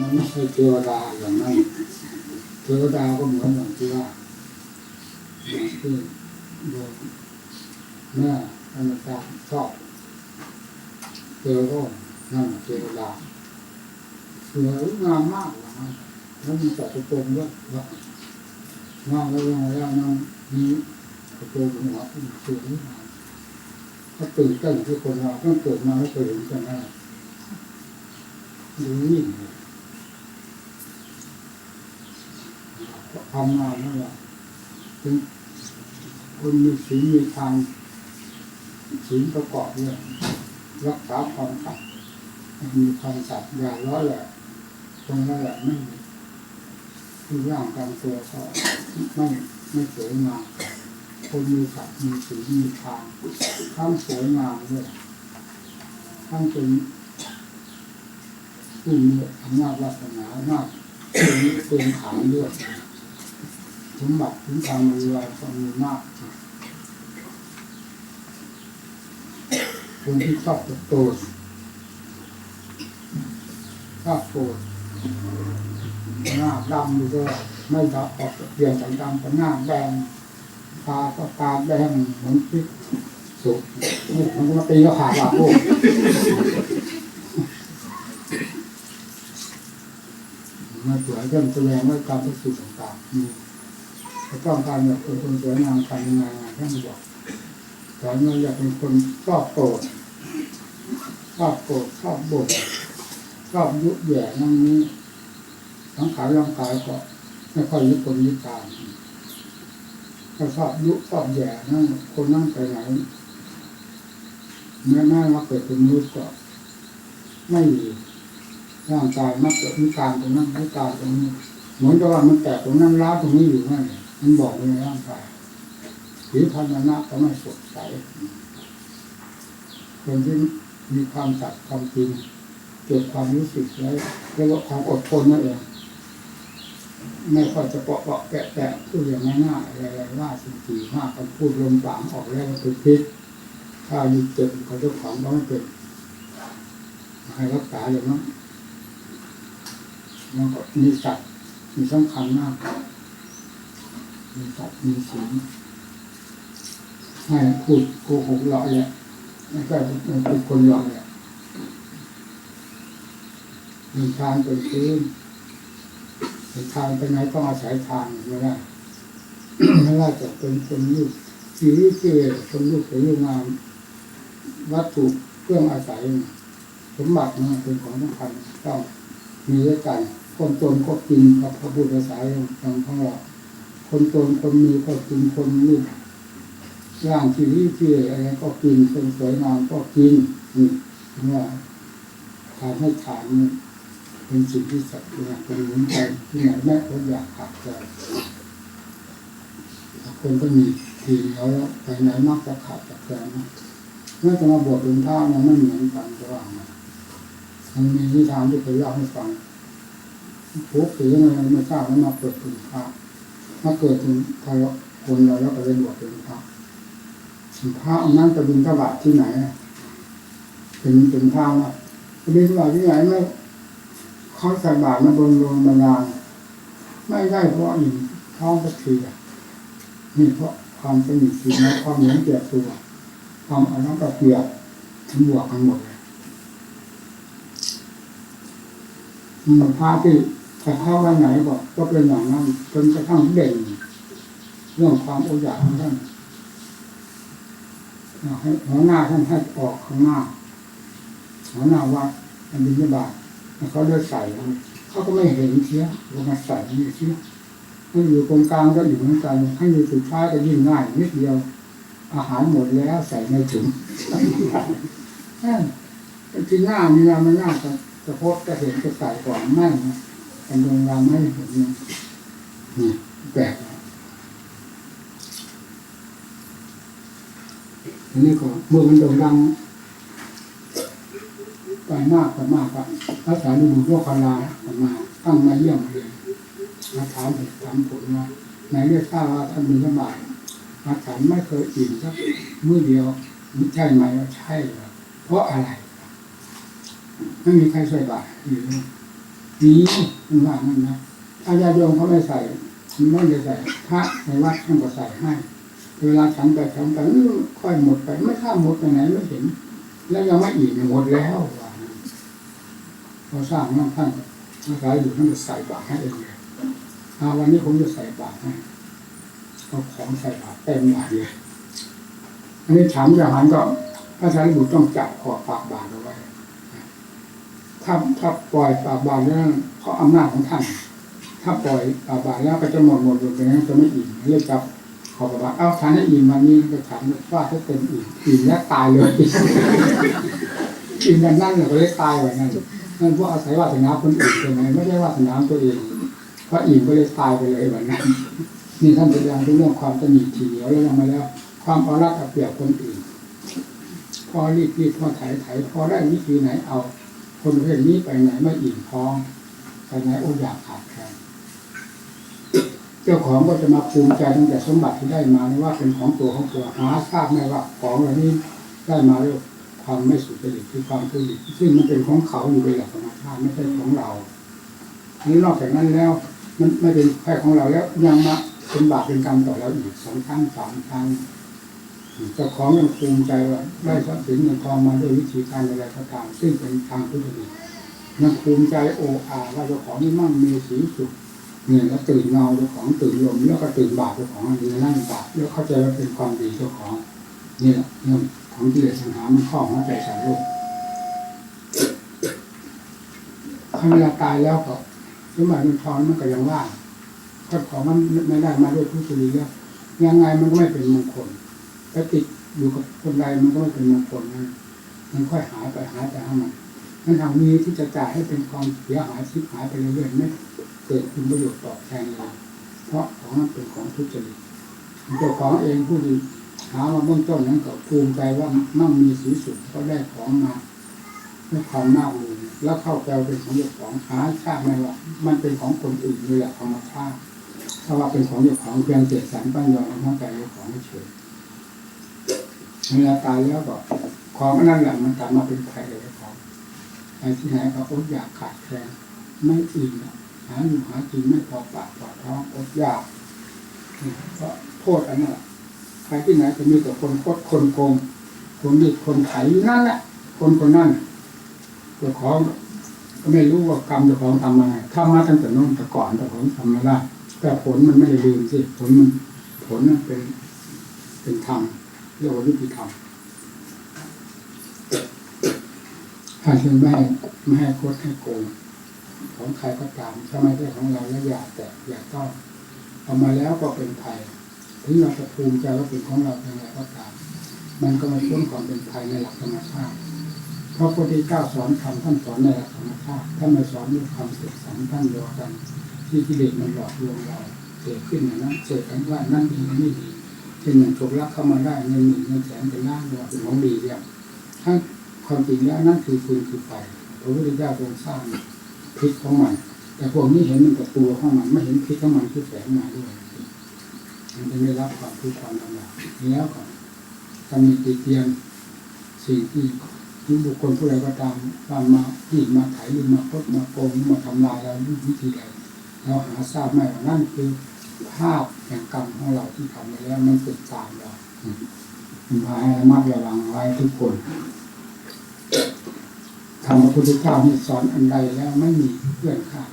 มันไม่ใช่เทวดาอย่างนั้นเทวดาก็เหมือนอย่างที่ว่าอย่างที่โยมแม่อาจาชอบเจอก็นั่นเทวดาสวยงามมากนะแล้วมีจักรโปรงด้วยว่างามแล้วยังแล้วนั่งมีกระโปรงหัวสวยงามถ้าตื่นเต้นที่คนเราต้องเกิดมาไม่เคยเห็นกันแนะดูยิ่งเลย ทำงานนั่นแหละเป็นคนมีศีลมีทางศีลประกอบด้วยรักษาความสัตย์มีความสัตย์อย่าล้อแหละตรงนั้นแหละไม่คือร่างกายตัวก็ไม่ไม่สวยงามคนมีสัตย์มีศีลมีทางทั้งสวยงามด้วยทั้งเป็นผู้มีอำนาจวาสนาอำนาจเป็นเป็นฐานด้วย สมบัติถึงทางมีวาก็มีมากคนที่ชอบจะโตดชอบโกรธหน้าดำอยู่ก็ไม่ดำออกเปลี่ยนจากดำเป็นหน้าแดงตาก็ตาแดงเหมือนพริกสุกมันก็มาตีก็ขาดหลับพวกมาสวยเรื่องแสดงว่าการพิสูจน์ต่างๆ จะต้องการแบบเป็นคนสวยงามทำยังไงท่านบอกสอนเราอยากเป็นคนชอบโกรธชอบโกรธชอบบ่นชอบยุแย่นั่นนี้ทั้งขายร่างกายก็ไม่ค่อยยึดคนยึดตามก็ชอบยุชอบแย่นั่นคนนั่งไปไหนแม่แม่มาเกิดเป็นมนุษย์ก็ไม่ดีร่างกายมาเกิดพิการตรงนั้นพิการตรงนี้เหมือนกับว่ามันแตกตรงนั้นล้าวตรงนี้อยู่นั่น มันบอกในร่างกายหรือพันธนะก็ไม่สดใสคนที่มีความสัตย์ความจริงเกิดความรู้สึกแล้วเรียกว่าความอดทนนั่นเองไม่ค่อยจะเปาะเปาะแปะแปะพูดอย่างง่ายๆอะไรๆว่าสิ่งที่มากก็พูดลมปางออกแล้วก็เป็นพิษถ้ามีเจ็บเขาเจ้าของก็ไม่เป็นให้รักษาอย่างนั้นมันก็มีสัตว์มีสำคัญมาก มีสัตว์มีศีลให้พูดโกหกหลอกเนี่ยไม่ใช่เป็นคนหลอกเนี่ยมีทางเป็นพื้นทางไปไหนต้องอาศัยทางไม่ได้ไม่ว่าจะเป็นคนลูกชีวิตที่คนลูกเป็นลูกงาม วัตถุเครื่องอาศัยสมบัตินเป็นของสำคัญต้องมีด้วยกันคนจนก็กินกับพระพุทธศาสนาของเรา คนจนคนมีก็กินคนมีร่างที่วิที่อะไรก็กินคนสวยงามก็กินนี่ว่าทำให้ฐานเป็นสิ่งที่สัตว์เป็นหนุนใจที่ไหนแม่ก็อยากขาดใจคนก็มีทีแล้วไปไหนมักจะขาดจากแฟนนะเมื่อจะมาบวชเป็นพระมันไม่เหมือนกันจะว่างมันมีนิทานที่เคยเล่าให้ฟังพวกถืออะไรไม่ทราบแล้วมาเกิดเป็นพระ มาเกิดเป็นใครคนเราแล้วก็เลยบวชเป็นพระพระนั้นจะบินทบาทที่ไหนเป็นเป็นทางว่าจะบินทบาทที่ไหนไม่เขาใส่บาตรมาบนโรงบรรดาลไม่ได้เพราะอิ่มท้องสักทีนี่เพราะความสนิทสนมความเหมือนเกียรตัวความอันนั้นก็เกียรทั้งบวกกันหมดเลยมันพระที่ จะเข้าวันไหนบอกก็เป็นอย่างนั้นจนกระทั่งเด่นเรื่องความอดอยากของท่านให้หัวหน้าท่านให้ออกข้างหน้าหัวหน้าวัดอันบินบาตเขาเลือกใส่เขาก็ไม่เห็นเชียลงมาใส่นี่เชียให้อยู่ตรงกลางก็อยู่เหมือนกันให้อยู่สุดท้ายก็ยิ่งง่ายนิดเดียว อาหารหมดแล้วใส่ในถุงที่หน้านี่นะมันน่าจะจะพบจะเห็นจะใส่ก่อนไม่นะ แต่โรงแรมไม่เห็นนี่แปลกอันนี้ก็เมื่อมันโด่งดังไปมากไปมากครับรักษาดูพวกคาราออกมาตั้งมาเยี่ยมเลยมาถามเหตุถามผลว่าไหนเรียกทราว่าท่านมีสบายมาถามไม่เคยอิ่มสักมื้อเดียวใช่ไหมว่าใช่เพราะอะไร ไม่มีใครช่วยบาตรอยู่ นี้มันว่านั่นนะอาญาโยมเขาไม่ใส่ไม่ได้ใส่พระในวัดท่านก็ใส่ให้เวลาฉันไปฉันไปค่อยหมดไปไม่ทราบหมดไปไหนไม่เห็น แล้วยังไม่อิ่มหมดแล้วว่าพอสร้างนั่นท่านอาศัยอยู่ท่านก็ใส่บาตรให้เองเลยวันนี้ผมจะใส่บาตรให้เอาของใส่บาตรเต็มบาตรเลยอันนี้ถามจะหันก็พระสารีบุตรต้องจับขอบปากบาตรเอาไว้ ถ้าถ้าปล่อยปากบาตรนั้นเพราะอำนาจของท่าน ถ้าปล่อยปากบาตรแล้วก็จะหมดหมดอยู่ไปนั้นจะไม่อิ่มเรียกจับขอบปากบาตรเอ้าทานให้อิ่มวันนี้ก็ถามว่าถ้าเต็มอิ่มอิ่มแล้วตายเลยอิ่มกันนั่นเลยก็เลยตายแบบนั้นนั่นพวกอาศัยวาสนาคนอื่นใช่ไหมไม่ใช่วาสนาตัวเองเพราะอิ่มก็เลยตายไปเลยแบบนั้นนี่ท่านแสดงถึงเรื่องความตนีทีเหนียวแล้วมาแล้ว ความเอารัดเอาเปรียบคนอื่น พอรีบรีบพอไถ่ไถพอได้วิธีไหนเอา คนประเภทนี้ไปไหนไม่อิ่มท้องไปไหนโอ้อยากขาดแคลนเจ้าของก็จะมาภูมิใจตั้งแต่สมบัติที่ได้มาไม่ว่าเป็นของตัวของตัวหาทราบไหมว่าของเหล่านี้ได้มาด้วยความไม่สุจริตคือความทุจริตซึ่งมันเป็นของเขาอยู่ในหลักธรรมชาติไม่ใช่ของเราอันนี้นอกจากนั้นแล้ว มันไม่เป็นแค่ของเราแล้วยังมาเป็นบาปเป็นกรรมต่อเราอีกสองครั้งสามครั้ง เจ้าของยังภูมิใจว่าได้ทรัพย์สินเงินทองมาด้วยวิธีการอะไรก็ตามซึ่งเป็นทางทุจริตยังภูมิใจโอ้อาว่าเจ้าของนี่มั่งมีสีสุขเนี่ยแล้วตื่นเงาเจ้าของตื่นลมแล้วก็ตื่นบาปเจ้าของอันนี้นั่นบาปแล้วเข้าใจว่าเป็นความดีเจ้าของนี่แหละเรื่องของกิเลสสังหามันครอบหัวใจสารโลกถ้าเวลาตายแล้วก็สมบัติเงินทองมันก็ยังว่างถ้าของมันไม่ได้มาด้วยทุจริตแล้วยังไงมันก็ไม่เป็นมงคล ถ้าติดอยู่กับคนใดมันก็ไม่เป็นมงคลนะมันค่อยหายไปหายไปให้มันนั่นทางนี้ที่จะจ่ายให้เป็นความเสียหายชิบหายไปเรื่อยๆไม่เกิดคุณประโยชน์ตอบแทนเลยเพราะของนั้นเป็นของทุจริตเจ้าของเองผู้ที่หามาเบื้องต้นนั้นก็ภูมิใจว่ามั่งมีสีสุดก็ได้ของมาด้วยความน่าอุ่นแล้วเข้าแปลเป็นของเจ้าของหาชาติไม่ว่ามันเป็นของคนอื่นเลยธรรมชาติถ้าว่าเป็นของเจ้าของเพียงเศษสรรปั้นยอมทั้งใจเจ้าของเฉย เวลาตายแล้วก็ของนั่นแหละมันกลับมาเป็นไข่เลยของไอ้ที่ไหนก็อดอยากขาดแคลนไม่อิ่มอะหาอยู่หากินไม่พอปากพอท้องอดอยากเพราะโทษอันนั้นใครที่ไหนจะมีแต่คนโคดคนโกงคนดีคนไถ่นั่นแหละคนคนนั้นเจ้าของก็ไม่รู้ว่ากรรมเจ้าของทำมาไงทำมาตั้งแต่โน้นแต่ก่อนแต่ผมทำม่ได้แต่ผลมันไม่ได้ลืมสิผลมันผลมันเป็นเป็นธรรม เรียกว่ายุติธรรมถ้าคือไม่ไม่ให้โคดให้โกงของใครก็ตามถ้าไม่ใช่ของเราแล้วอย่าแตะอย่าต้องเอามาแล้วก็เป็นภัยถึงเราจะภูมิใจว่าเป็นของเราอย่างไรก็ตาม มันก็ไม่พ้นความเป็นภัยในหลักธรรมชาติเพราะพระพุทธเจ้าสอนธรรมท่านสอนในหลักธรรมชาติท่านไม่สอนด้วยความเสกสรรท่านยอกัน ที่กิเลสมันหลอกลวงเราเกิดขึ้นอย่างนั้นเกิดกันว่านั่นดีนั่นไม่ดี เช่นอย่างโชคลักเข้ามาได้เงินหมื่นเงินแสนเป็นล้านว่าเป็นของดีเนี่ยถ้าความจริงแล้วนั่นคือฟืนคือไฟพระพุทธเจ้าทรงสร้างพิษของมัน แต่พวกนี้เห็นมันกับตัวของมันไม่เห็นพิษของมันคือแฝงมาด้วยมันจะไม่รับความทุกข์ความลำบากแล้วก็ตำหนิติเตียนสิ่งที่ที่บุคคลผู้ใดก็ตามตามมาที่มาไถหรือมาพดมาโกงมาทำลายเราด้วยวิธีใดเราหาทราบไหมว่านั่นคือ ภาพแห่งกรรมของเราที่ทำไปแล้วมันติดตามเราคุณพายระมัดระวังไว้ทุกคนธรรมพระพุทธเจ้านี่สอนอันใดแล้วไม่มีเพื่อนขาด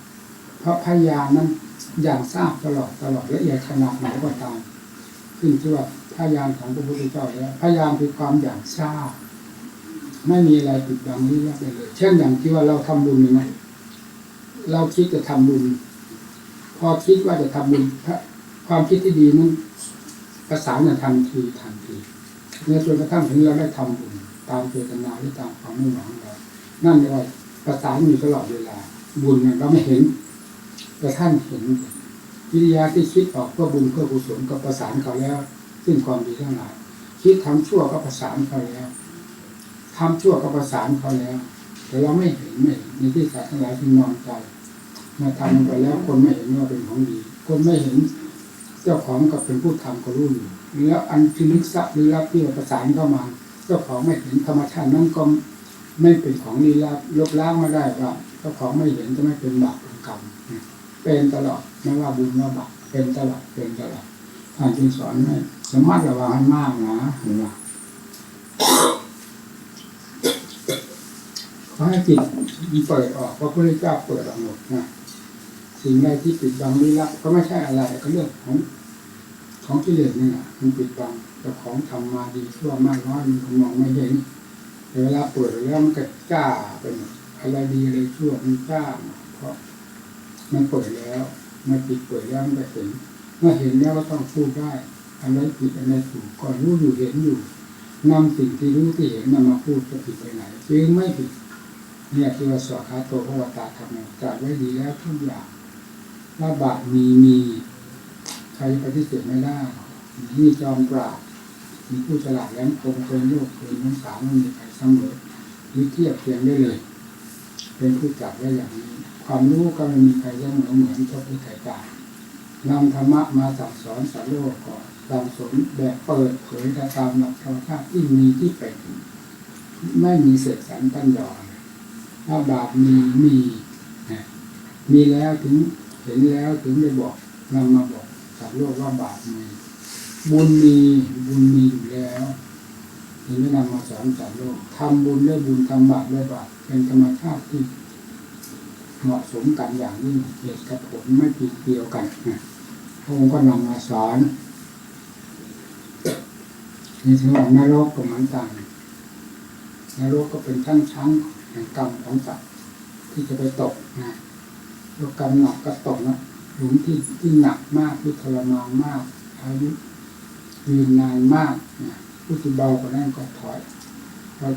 เพราะพยานนั้นอย่างทราบตลอดตลอดละเอียดขนาดไหนก็ตามขึ้นชื่อว่าพยานของพระพุทธเจ้าแล้วพยานคือความอย่างทราบไม่มีอะไรปิดบังลี้ลับเลย เช่นอย่างที่ว่าเราทำบุญนี่นะเราคิดจะทำบุญ พอคิดว่าจะทำบุญความคิดที่ดีนั้นประสานกันทันทีทันทีในส่วนกระทั่งถึงเราได้ทำบุญตามเจตนาหรือตามความมุ่งหวังเรานั่นเรียกว่าประสานอยู่ตลอดเวลา บุญเนี่ยเราไม่เห็นแต่ท่านเห็นวิทยาที่คิดออกเพื่อบุญเพื่อกุศลก็ประสานเขาแล้ว ซึ่งความดีทั้งหลายคิดทำชั่วก็ประสานเขาแล้วทำชั่วก็ประสานเขาแล้ว แต่เราไม่เห็นไม่เห็นในที่สัตว์ทั้งหลายที่นอนใจ มาทำไปแล้วคนไม่เห็นว่าเป็นของดี คนไม่เห็น เจ้าของกับเป็นผู้ทำก็รู้อยู่แล้วอันที่ลึกซับหรือลับที่ประสานเข้ามา เจ้าของไม่เห็นธรรมชาตินั้นก็ไม่เป็นของลี้ลับลบล้างไม่ได้ว่าเจ้าของไม่เห็นจะไม่เป็นบาปเป็นกรรมเป็นตลอดไม่ว่าบุญว่าบาปเป็นตลอดเป็นตลอดท่านจึงสอนให้สามารถระวังให้มากนะเห็นไหมขอให้จิตมันเปิดออกเพราะพระพุทธเจ้าเปิดออกหมดนะ สิ่งใดที่ปิดบังลี้ลับก็ไม่ใช่อะไรก็เรื่องของของกิเลสนี่แหละมันปิดบังเจ้าของทำมาดีชั่วมากน้อยมันมองไม่เห็นแต่เวลาเปิดแล้วมันก็จ้าไปหมดอะไรดีอะไรชั่วมันจ้าเพราะมันเปิดแล้วมันปิดเปิดแล้วมันก็เห็นเมื่อเห็นแล้วก็ต้องพูดได้อันไหนผิดอันไหนถูกก็รู้อยู่เห็นอยู่นำสิ่งที่รู้ที่เห็นนำมาพูดจะผิดไปไหนจึงไม่ผิดเนี่ยคือว่าสวดคาโตพระวตาธรรมจัดไว้ดีแล้วทุกอย่าง ว่าบาปมีมีใครปฏิเสธไม่ได้นี่จอมปราบมีผู้ฉลาดแหลมคมเกินโลกเกินน้ำสามไม่มีใครเสมอหรือเทียบเทียงได้เลย เป็นผู้จับได้อย่างนี้ ความรู้ก็ไม่มีใครเสมอเหมือนพระพุทธเจ้านำธรรมะมาสั่งสอนสัตว์โลกก่อนสั่งสอนแบบเปิดเผยตามหลักธรรมชาติที่มีที่เป็นไม่มีเศษสรรปัญญาถ้าบาปมีมี มีแล้วถึง เห็นแล้วถึงได้บอกนำมาบอกสัตว์โลกว่าบาปมีบุญมีบุญมีอยู่แล้วถึงได้นำมาสอนสัตว์โลกทำบุญด้วยบุญทำบาปด้วยบาปเป็นธรรมชาติที่เหมาะสมกันอย่างยิ่งเหตุกับผลไม่ผิดเดียวกันนะพระองค์ก็นำมาสอนในี่ถึงนรกก็เหมือนกันนรกก็เป็นชั้นชั้นแห่งกรรมของสัตว์ที่จะไปตกนะ โลกกรรมหนักก็ตกนะหลุมที่ที่หนักมากที่ทรมานมากอายุยืนนานมากนะผู้ที่เบากว่านั้นก็ถอยก็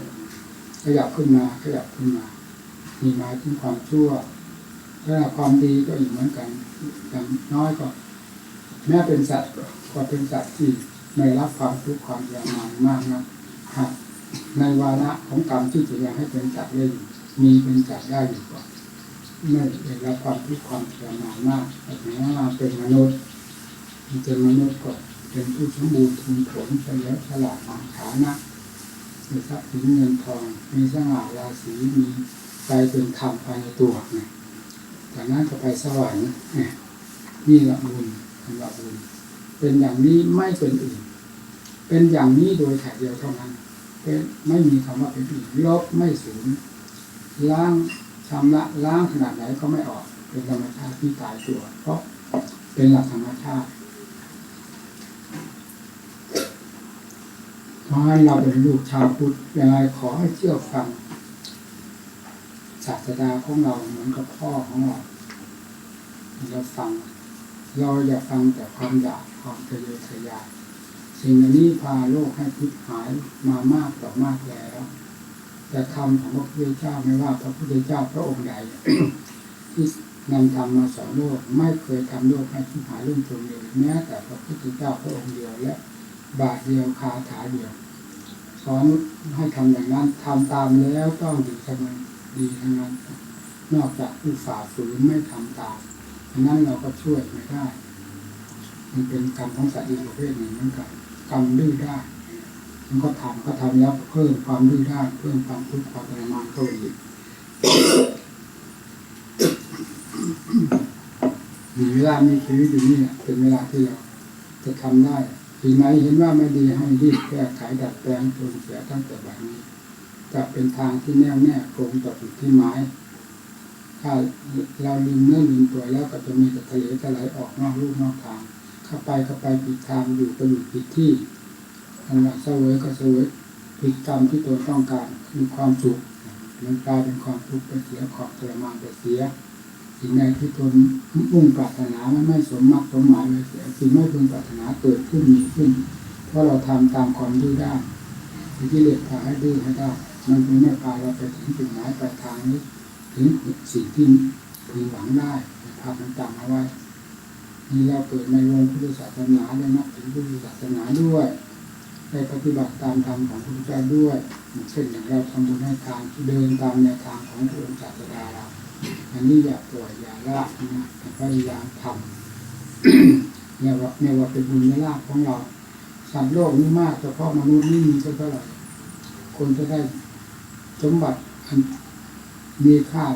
ขยับขึ้นมาขยับขึ้นมา มีหมายถึงความชั่วถ้าความดีก็อีกเหมือนกันอย่างน้อยก็แม้เป็นสัตว์ก็เป็นสัตว์ที่ไม่รับความทุกข์ความทรมานมากนะหากในวาระของกรรมที่จะยังให้เป็นสัตว์ได้อยู่มีเป็นสัตว์ได้อยู่ก็ ไม่ได้รับความทุกข์ความทรมานมากแต่แม้ว่าเป็นมนุษย์เป็นมนุษย์ก็เป็นผู้สมบูรณ์ทุนผลเฉลียวฉลาดมีฐานะมีทรัพย์สินเงินทองมีสง่าราศีมีใจเป็นธรรมภายในตัวเนี่ยจากนั้นก็ไปสวรรค์เนี่ยนี่ละบุญคำว่าบุญเป็นอย่างนี้ไม่เป็นอื่น เป็นอย่างนี้โดยแถบเดียวเท่านั้นเป็นไม่มีคำว่าเป็นอื่นลบไม่สูญล้าง ชำระล้างขนาดไหนก็ไม่ออก เป็นธรรมชาติที่ตายตัว เพราะเป็นหลักธรรมชาติขอให้เราเป็นลูกชาวพุทธยังไงขอให้เชื่อฟังศาสดาของเราเหมือนกับพ่อของเราเราฟังเราอย่าฟังแต่ความอยากความทะเยอทะยานสิ่งนี้พาโลกให้พิษหายมามากต่อมากแล้ว แต่คำของพระพุทธเจ้าไม่ว่าพระพุทธเจ้าพระองค์ใดที่นำธรรมมาสอนโลกไม่เคยทำโลกให้พิษหายรุ่งเรืองเลยแม้แต่พระพุทธเจ้าพระองค์เดียวและบาทเดียวคาถาเดียวสอนให้ทำอย่างนั้นทำตามแล้วต้องดีทั้งนั้นดีทั้งนั้น นอกจากผู้ฝ่าฝืนไม่ทำตามอันนั้นเราก็ช่วยไม่ได้ มันเป็นกรรมของสัตว์อีกประเภทหนึ่งเหมือนกันกรรมดื้อได้ มันก็ทำก็ทำแล้วเพิ่มความดื้อด้เพิ่มความทุกข์ความทรมานเข้าไปอีกมีเวลามีชีวิตอยู่นี่เป็นเวลาที่เราจะทำได้สิ่งไหนเห็นว่าไม่ดีให้รีบแก้ไขดัดแปลงจนเสียตั้งแต่บัดนี้จะเป็นทางที่แน่วแน่ตรงต่อจุดที่หมายถ้าเราลืมเนื้อลืมตัวแล้วก็จะมีแต่ทะเลทลายออกนอกรูนอกทางเข้าไปเข้าไปผิดทางอยู่ก็อยู่ผิดที่ อันว่าเสวยก็เสวยผิดกรรมที่ตัวต้องการคือความสุขมันกลายเป็นความทุกข์ไปเสียขอบทรมานไปเสียสิ่งใดที่ตนมุ่งปรารถนามันไม่สมมากสมหมายเลยเสียสิ่งไม่พึงปรารถนาเกิดขึ้นมีขึ้น เพราะเราทำตามความดื้อด้านที่เรียกพาให้ดื้อให้ได้มันจึงไม่พาเราไปถึงจุดหมายปลายทางนี้ถึงสิ่งที่พึงหวังได้พากันจำเอาไว้นี่เราเกิดในวงพุทธศาสนาได้นับถือพุทธศาสนาด้วย ได้ปฏิบัติตามธรรมของพระพุทธเจ้าด้วยเช่นอย่างเราทำบุญให้ทานเดินตามแนวทางของพระองค์ศาสดาเราอันนี้อย่าปล่อยอย่าละนะแต่พยายามทำเนี่ยว่าเนี่ยว่าเป็นบุญในลาภของเราสัตว์โลกนี่มากเฉพาะมนุษย์นี่มีเท่าไหร่คนจะได้สมบัติอันมีค่า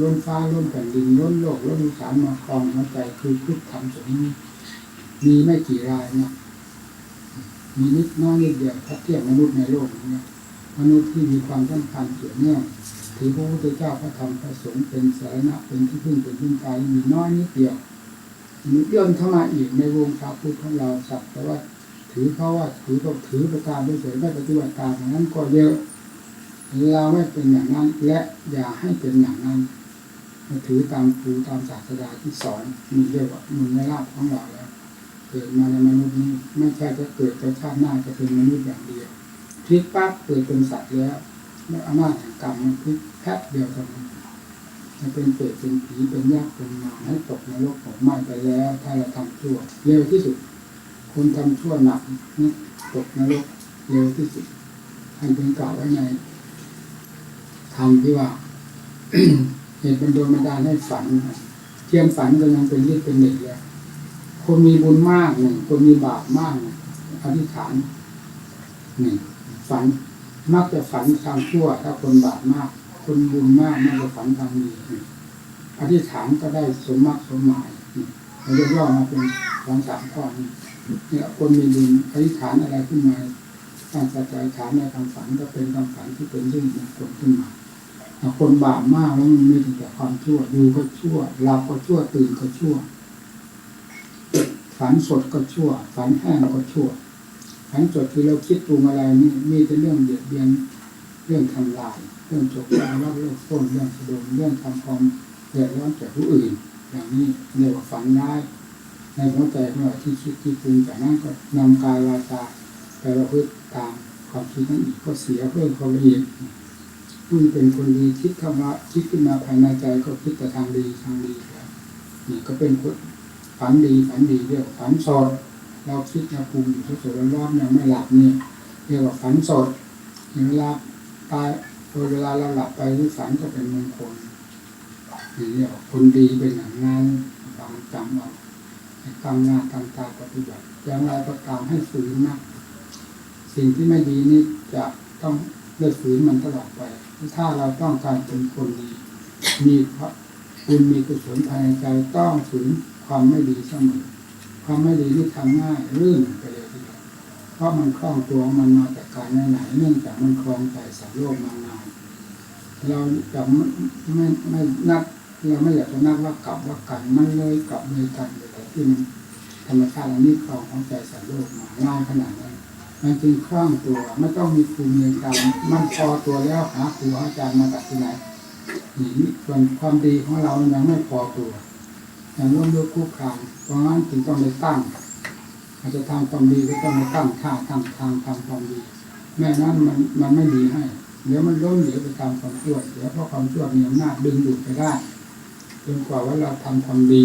ล้นฟ้าล้นแผ่นดินล้นโลกล้นสารมาครองหัวใจคือพุทธธรรมสงฆ์นี้มีไม่กี่รายนะ มีนิดน้อยนิดเดียวถ้าเทียบมนุษย์ในโลกนี้มนุษย์ที่มีความสำคัญเกี่ยวเนื่องถือพระพุทธเจ้าพระธรรมพระสงฆ์เป็นสาระเป็นที่พึ่งเป็นพึ่งกายมีน้อยนิดเดียวย่นเข้ามาอีกในวงชาวพุทธของเราสักแต่ว่า ถือเขาว่าถือก็ถือประการด้วยเฉยไม่ปฏิบัติตามอย่างนั้นก็เยอะเราไม่เป็นอย่างนั้นและอย่าให้เป็นอย่างนั้นถือตามครูตามศาสดาที่สอนมีเรียกว่ามุนไม่ลาภของเราแล้ว เกิดมาในมนุษย์นี้ไม่ใช่จะเกิดแต่ชาติหน้าจะเป็นมนุษย์อย่างเดียวพลิกปั๊บเกิดเป็นสัตว์แล้วแล้วอำนาจแห่งกรรมมันพลิกแค่เดียวเท่านั้นจะเป็นเปรตเป็นผีเป็นยักษ์เป็นมาให้ตกในรกของไหม้ไปแล้ว ถ้าเราทำชั่ว เร็วที่สุด คนทำชั่วหนักนี่ตกนรกเร็วที่สุดท่านเป็นกล่าวไว้ในธรรมที่ว่าเหตุบันโดลบันดาลให้ฝันเทียมฝันก็ยังเป็นยึดเป็นเด็กเลย คนมีบุญมากหนึ่งคนมีบาปมากหนึ่งอธิษฐานหนึ่งฝันมักจะฝันทางชั่ว ถ้าคนบาปมาก คนบุญมากมักจะฝันทางดีอธิษฐานก็ได้สมมากสมหมายหนึ่งเราจะย่อมาเป็นสองสามข้อนี้เนี่ยคนมีบุญอธิษฐานอะไรขึ้นมาตั้งใจอธิษฐานในความฝันก็เป็นความฝันที่เป็นเรื่องมงคลขึ้นมาคนบาปมากแล้วมันมีแต่ความชั่วดูก็ชั่วหลับก็ชั่วตื่นก็ชั่ว ฝันสดก็ชั่ว ฝันแห้งก็ชั่วฝันสดคือเราคิดปรุงอะไรนี่มีแต่เรื่องเบียดเบียนเรื่องทำลาย เรื่องจกจางรับเรื่องต้นเรื่องสะดมเรื่องทำความเดือดร้อนแก่ผู้อื่น อย่างนี้เรียกว่าฝันร้ายในหัวใจของเราที่คิดที่ปรุงจากนั้นก็นำกายวาจาไปประพฤติตามความคิดนั้นอีกก็เสียเพิ่มความละเอียดผู้เป็นคนดีคิดเข้ามาคิดขึ้นมาภายในใจก็คิดแต่ทางดีทางดีแล้วนี่ก็เป็นคน ฝันดีฝันดีเรียกว่าฝันสดเราคิดเราปรุงอยู่สดๆร้อนๆยังไม่หลับนี่เรียกว่าฝันสดเวลาตายโดยเวลาเราหลับไปหรือฝันก็เป็นมงคลนี่เรียกว่าคนดีเป็นอย่างนั้นฟังจำเอาให้กำหน้ากำตาปฏิบัติอย่างไรก็ตามให้ฝืนนะสิ่งที่ไม่ดีนี่จะต้องเลิกฝืนมันตลอดไปถ้าเราต้องการเป็นคนดีมีพระบุญมีกุศลภายในใจต้องฝืน ความไม่ดีเสมอความไม่ดีที่ทำง่ายรื่นไปเลยทีเดียวเพราะมันคล่องตัวมันมาจากการไหนเนื่องจากมันคลองใจสายโลกมานานเราจะไม่ไม่ไม่นับเราไม่อยากจะนับว่ากลับว่ากันมันเลยกลับเลยกันเลยที่มันธรรมชาติอันนี้คลองของใจสายโลกมาง่ายขนาดนั้นมันจึงคล่องตัวไม่ต้องมีครูมีอาจารย์มันพอตัวแล้วหาครูอาจารย์มาจากที่ไหนนี่ส่วนความดีของเรายังไม่พอตัว ยังร่วมด้วยคู่ครามเพราะงั้นจึงต้องไปตั้งอาจจะทำความดีก็ต้องไปตั้งท่าตั้งทางทำความดีแม่นั้นมันมันไม่ดีให้เดี๋ยวมันล้มเหลวไปตามความชั่วเดี๋ยวเพราะความชั่วมีอำนาจดึงดูดไปได้จนกว่าว่าเราทำความดี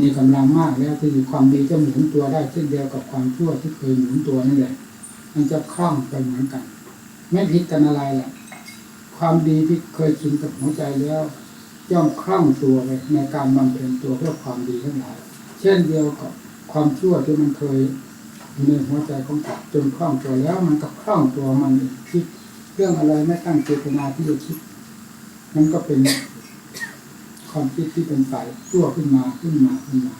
มีกำลังมากแล้วที่ความดีจะหมุนตัวได้เช่นเดียวกับความชั่วที่เคยหมุนตัวนั่นแหละมันจะคล่องไปเหมือนกัน ไม่ผิดกันอะไรแหละความดีที่เคยชินกับหัวใจแล้ว ย่อมคล่องตัวไปในการบำเพ็ญตัวเพื่อความดีทั้งหลาย เช่นเดียวกับความชั่วที่มันเคยในหัวใจของตัดจนคล่องตัวแล้วมันก็คล่องตัวมันคิดเรื่องอะไรไม่ตั้งเจตนาที่จะคิดมันก็เป็นความคิดที่เป็นฝ่ายชั่วขึ้นมาขึ้นมาขึ้นมา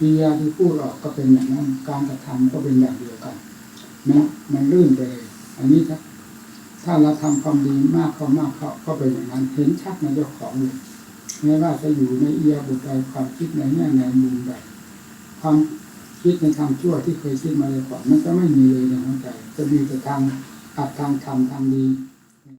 วิญญาที่พูดออกก็เป็นอย่างนั้น การกระทำก็เป็นอย่างเดียวกันมันมันลื่นไปเลยอันนี้ถ้าถ้าเราทำความดีมากเข้ามากเข้าก็เป็นอย่างนั้น เห็นชัดในเจ้าของเลย ไม่ว่าจะอยู่ในเอียบุตรใดความคิดในแง่ในมุมใดความคิดในทางชั่วที่เคยคิดมาเลยก่อนมันก็ไม่มีเลยในหัวใจจะมีแต่ทางอัดทางทำทางดี